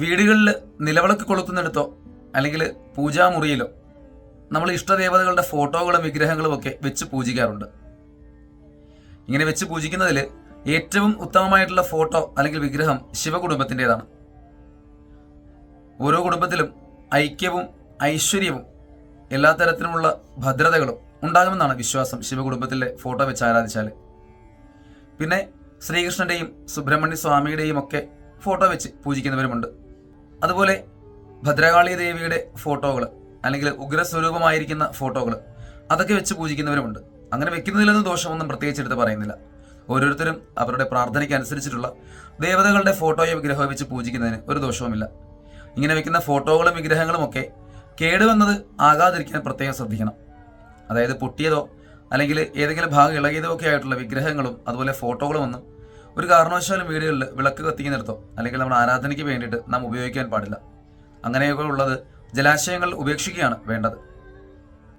വീടുകളിൽ നിലവിളക്ക് കൊളുത്തുന്നിടത്തോ അല്ലെങ്കിൽ പൂജാമുറിയിലോ നമ്മൾ ഇഷ്ടദേവതകളുടെ ഫോട്ടോകളും വിഗ്രഹങ്ങളും ഒക്കെ വെച്ച് പൂജിക്കാറുണ്ട്. ഇങ്ങനെ വെച്ച് പൂജിക്കുന്നതിൽ ഏറ്റവും ഉത്തമമായിട്ടുള്ള ഫോട്ടോ അല്ലെങ്കിൽ വിഗ്രഹം ശിവകുടുംബത്തിന്റെതാണ്. ഓരോ കുടുംബത്തിലും ഐക്യവും ഐശ്വര്യവും എല്ലാ തരത്തിലുമുള്ള ഭദ്രതകളും ഉണ്ടാകുമെന്നാണ് വിശ്വാസം ശിവകുടുംബത്തിലെ ഫോട്ടോ വെച്ച് ആരാധിച്ചാൽ പിന്നെ ശ്രീകൃഷ്ണന്റെയും സുബ്രഹ്മണ്യ സ്വാമിയുടെയും ഒക്കെ ഫോട്ടോ വെച്ച് പൂജിക്കുന്നവരുമുണ്ട്. അതുപോലെ ഭദ്രകാളി ദേവിയുടെ ഫോട്ടോകൾ അല്ലെങ്കിൽ ഉഗ്രസ്വരൂപമായിരിക്കുന്ന ഫോട്ടോകൾ അതൊക്കെ വെച്ച് പൂജിക്കുന്നവരുമുണ്ട്. അങ്ങനെ വെക്കുന്നതിലൊന്നും ദോഷമൊന്നും പ്രത്യേകിച്ച് എടുത്ത് പറയുന്നില്ല. ഓരോരുത്തരും അവരുടെ പ്രാർത്ഥനയ്ക്ക് അനുസരിച്ചിട്ടുള്ള ദേവതകളുടെ ഫോട്ടോയോ വിഗ്രഹമോ വെച്ച് പൂജിക്കുന്നതിന് ഒരു ദോഷവുമില്ല. ഇങ്ങനെ വെക്കുന്ന ഫോട്ടോകളും വിഗ്രഹങ്ങളും ഒക്കെ കേടുവന്നത് ആകാതിരിക്കാൻ പ്രത്യേകം ശ്രദ്ധിക്കണം. അതായത് പൊട്ടിയതോ അല്ലെങ്കിൽ ഏതെങ്കിലും ഭാഗം ഇളകിയതോ ഒക്കെ ആയിട്ടുള്ള വിഗ്രഹങ്ങളും അതുപോലെ ഫോട്ടോകളും ഒന്നും ഒരു കാരണവശാലും വീടുകളിൽ വിളക്ക് കത്തിക്കുന്നിടത്തോ അല്ലെങ്കിൽ നമ്മുടെ ആരാധനയ്ക്ക് വേണ്ടിയിട്ട് നാം ഉപയോഗിക്കാൻ പാടില്ല. അങ്ങനെയൊക്കെ ഉള്ളത് ജലാശയങ്ങൾ ഉപേക്ഷിക്കുകയാണ് വേണ്ടത്.